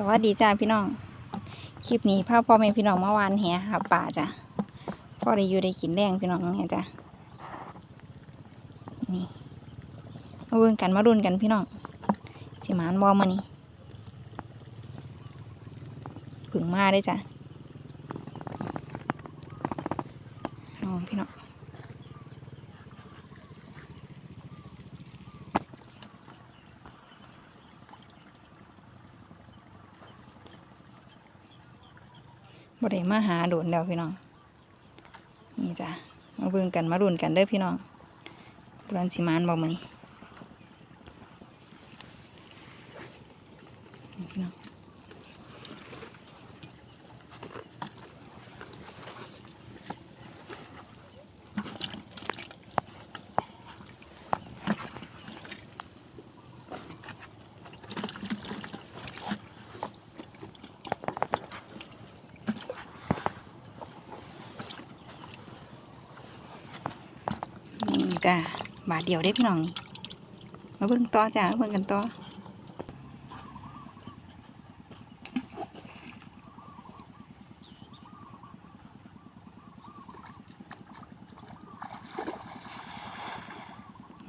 สวัสดีจ้าพี่น้อง คลิปนี้พาพ่อแม่พี่น้องเมื่อวานแหหาป่าจ้ะพ่อได้อยู่ได้กินแรงพี่น้องเนี่ยจ้ะนี่มาเบิ่งกันมาดุนกันพี่น้องสิมานบอมานี่ผึ่งมาได้จ้ะน้องพี่น้อง บ่ได้มาหาโดนแล้วพี่น้อง นี่จ้ะ มาเบิ่งกันมาดุนกันเด้อพี่น้องบรันสิมานบอมานี่นี่พี่น้องนี่ จ้ะบาทเดียวได้พี่น้องมาเบิ่งต่อจ้ะมาเบิ่งกันต่อ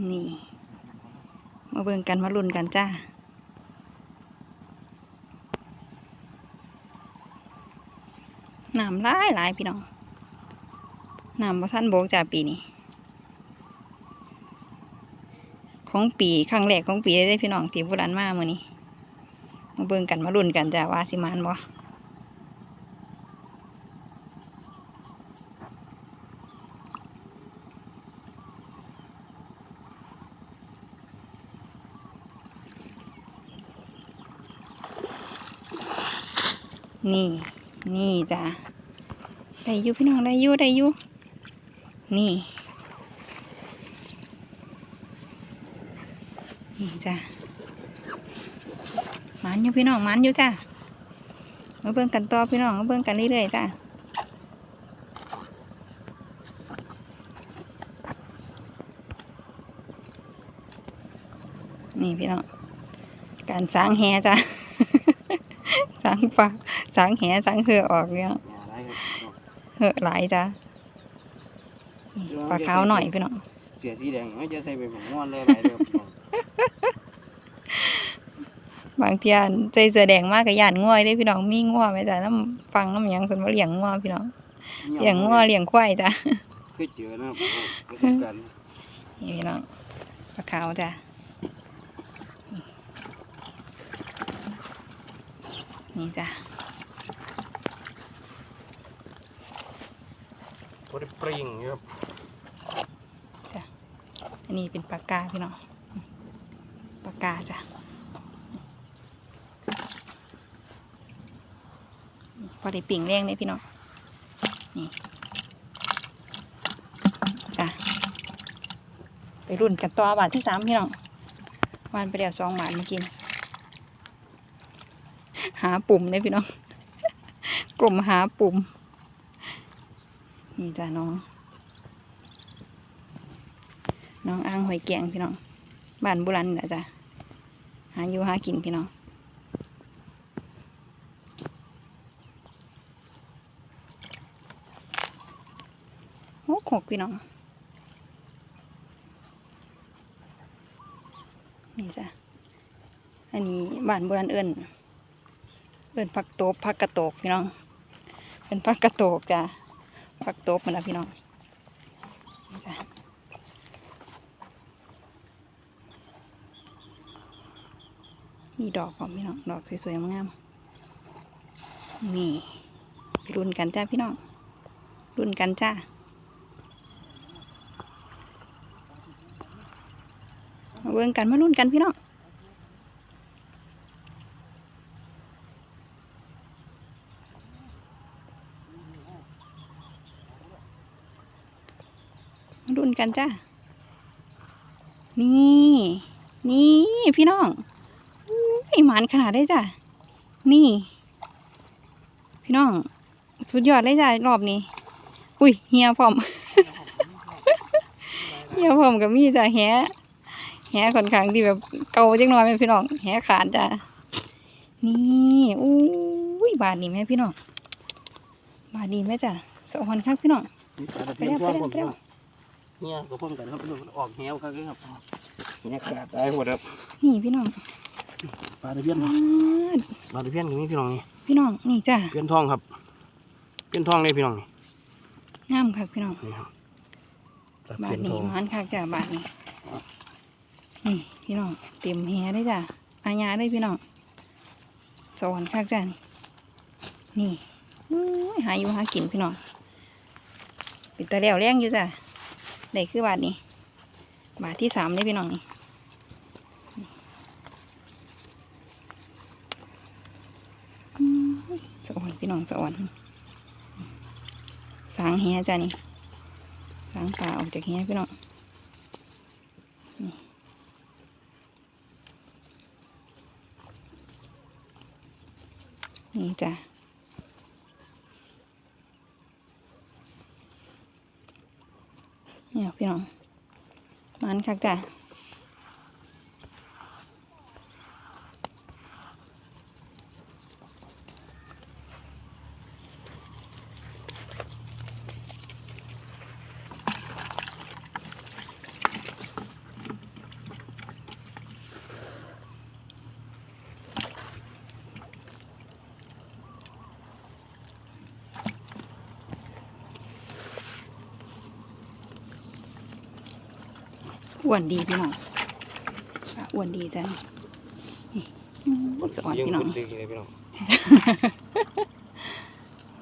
นี่ มาเบิ่งกันมาลุ้นกันจ้าน้ำหลายหลายพี่น้องน้ำบ่ทันโบกจ้าปีนี้ ของปีครั้งแรกของปีได้พี่น้องที่โบราณมาเมื่อนี้มาเบิ่งกันมาลุ้นกันจ้าว่าสิมานบ่นี่ นี่จ้าได้อยู่พี่น้องได้อยู่ได้อยู่นี่ นี่จ้ะมันอยู่พี่น้องมันอยู่จ้ะมาเบิ่งกันต่อพี่น้องมาเบิ่งกันเรื่อยๆจ้ะนี่พี่น้องการสางแหจ้ะสางปลาสางแหสางเหือออกเนี่ยอย่าไรครับเหอหลายจ้ะปลาขาวหน่อยพี่น้องเสียสีแดงไม่จะใส่เป็นผงม้วนเลยอะไรเลยครั บบางเทียนใจเสือแดงมากกับยานง่วยได้พี่น้องมีง่วไหมจ้ะน้ำฟังน้ำหยังคนมาเลี้ยงง่วพี่น้องเลี้ยงง่วเลี้ยงควายจ้ะเคยเจอนะครับผมประสบการณ์นี่พี่น้องปลาขาวจ้ะนี่จ้ะพอได้ปริงครับอันนี้เป็นปลากาพี่น้องปลา กาจ้ะพอได้ปิ่งเลี้ยงเลยพี่น้องนี่จ้ะไปรุ่นกันต่อบาทที่สามพี่น้องวันไปเดียวสองบาทมื่อกี้นี่หาปุ่มเลยพี่น้องกลมหาปุ่ม นี่จ้ะน้อง น้องอ่างหอยแกงพี่น้องบ้านโบุรันนะจ้ะาอยู่หากินพี่น้องหกหกพี่น้อง นี่จ้ะ อันนี้บ้านโบราณเอิญเอิญผักโตบผักกระโตกพี่น้อง เป็นผักกระโตกจ้ะผักโตบมันละพี่น้องนี่จ้ะ มีดอกพร้อมพี่น้อง ดอกสวยๆงามๆนี่ไปรุ่นกันจ้าพี่น้อง รุ่นกันจ้ามาเบิ่งกันมารุ่นกันพี่น้องรุ่นกันจ้า นี่ นี่พี่น้อง หมานขนาดได้จ้ะ นี่ พี่น้อง สุดยอดเลยจ้ะรอบนี้ อุ้ยเฮียพร้อม เฮียพร้อมกับมีจ้ะแฮะแฮะค่อนข้างที่แบบเก่าจังหน่อยแม่พี่น้องแฮะขาดจ้ะ นี่อุ้ยบาทนี่แม่พี่น้อง บาทนี่แม่จ้ะสะออนครับพี่น้องมีปลาตะไปเพียนแล้วทั่วไปแล้วผมไปแล้วเนี่ยก็พ่อมกันครับพี่น้องมันออกแหวครับครับเนี่ยขาดได้หมดครับ นี่พี่น้อง ปลาตะเพียนบาดปลาตะเพียนอย่างนี้พี่น้องนี่พี่น้องนี่จ้ะเพียนทองครับเพียนทองเลยพี่น้องนี่งามครับพี่น้องนี่ครับตะบาเพียทนนี่ทองมันคักจ้ะบาทนี่นี่พี่น้องเต็มแฮได้จ้ะอาญาได้พี่น้องสอนคักจ้ะนี่อุ้ยหาอยู่หากินพี่น้องเป็นตะแล้วแรงอยู่จ้ะได้คือบาทนี้ บาทที่สามได้พี่น้องนี่อืมสะอ่อ นพี่น้องสะอ่อนสางแฮจ้ะนี่สางปลาออกจากเฮียพี่น้องนี่นี่จ้ะเนี่ยพี่น้องมันคักจ้ะ อ้วนดีพี่น้องปลาอ้วนดีจ้ะนี่อืมสะอ่อนยังพี่น้องคุณตึกเลยพี่น้อง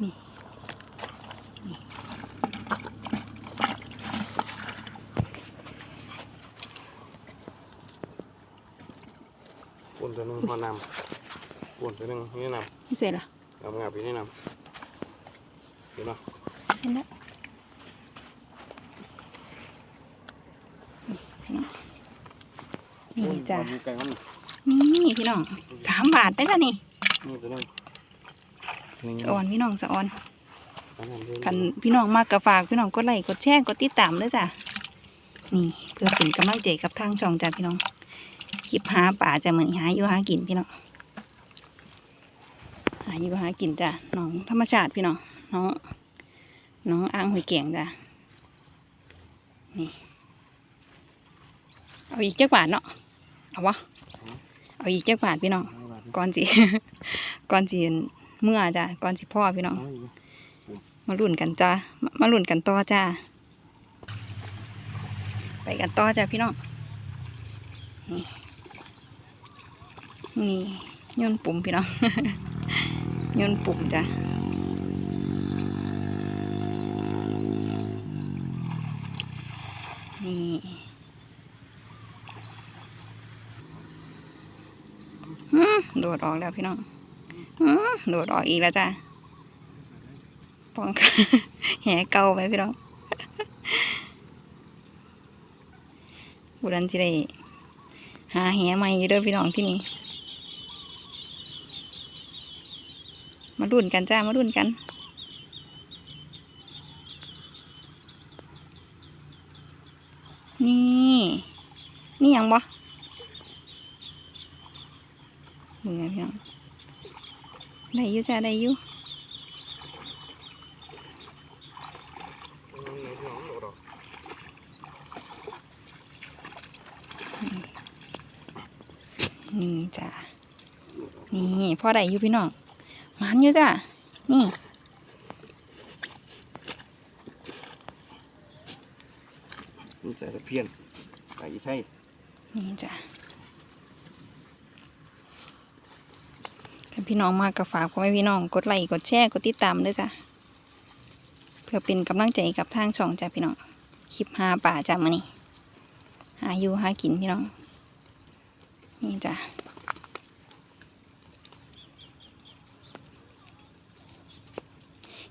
นี่ปนตัวหนึงพอนำปนตัวหนึงนี่นไม่เสร็จละำเอางาไปนี่นำเห็นไหมเห็นแล้วนี่ จ้ะอยู่ไกลมันนี่พี่น้องสามบาทได้ละนี่นี่ตัวหนึงนี่สะออนพี่น้องสะออนอันนั้นเดิกันพี่น้องมากกระฝากพี่น้องกดไลค์กดแชร์กดติดตามด้วยจ้ะนี่เพื่อเป็นกำลังใจกับทางช่องจ้ะพี่น้องคลิปหาป่าจะเหมือนหาอยู่หากินพี่น้องหาอยู่หากินจ้ะน้องธรรมชาติพี่น้องน้องน้องอ่างหอยแกงจ้ะนี่เอาอีกเจ้าบาทเนาะ เอาวะเอาอีกเจ้าบาทพี่น้องเอาบาทนี่ก่อนสิก่อนสิเมื่อจ้ะก่อนสิพ่อพี่น้องเอาอีกมาลุ่นกันจ้ามามาลุ่นกันต่อจ้าไปกันต่อจ้าพี่น้องนี่นี่โยนปุ่มพี่น้องโยนปุ่มจ้านี่อื้อ โดดออกแล้วพี่น้องโดดออกอีกแล้วจ้าปองแหเก่าไปพี่น้องบุรันสิได้หาแหใหม่อยู่เด้อพี่น้องที่นี่มาดุนกันจ้ามาดุนกันนี่ นี่ยังบ่ มึงไงพี่น้องได้อยู่จ้าได้อยู่เอาไหนพี่น้องโดดออกนี่จ้ะนี่พ่อได้อยู่พี่น้องหมันอยู่จ้ะนี่นี่ใส่ตะเพียนไก่ไทยนี่จ้ะถ้า พี่น้องมากก็ฝากพ่อแม่พี่น้อง กดไลค์กดแชร์กดติดตามด้วยจ้ะเพื่อเป็นกำลังใจกับทางช่องจ้ะพี่น้องคลิปหาป่าจ้ะมานี่หาอยู่หากินพี่น้อง นี่จ้ะ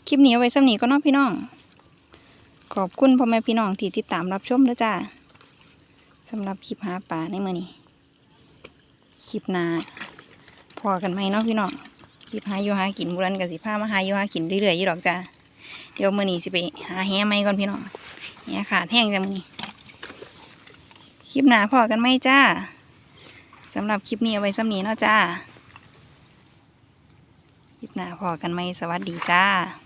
คลิปนี้เอาไว้สำนีก็เนาะพี่น้อง ขอบคุณพ่อแม่พี่น้องที่ติดตามรับชมด้วยจ้าสำหรับคลิปหาปลาในมือนี้ คลิปหนา พอกันไหมเนาะพี่น้องคลิปหาอยู่หากินบุรันกับสิผ้ามาหาอยู่หากินเรื่อยๆอยู่ดอกจ้าเดี๋ยวมือนี้สิไปหาแหไหมก่อนพี่น้องแหขาดแห้งจ้ามือนี้คลิปหนาพอกันไหมจ้าสำหรับคลิปนี้เอาไว้ซ้ำนี้เนาะจ้าคลิปหน้าพอกันไหมสวัสดีจ้า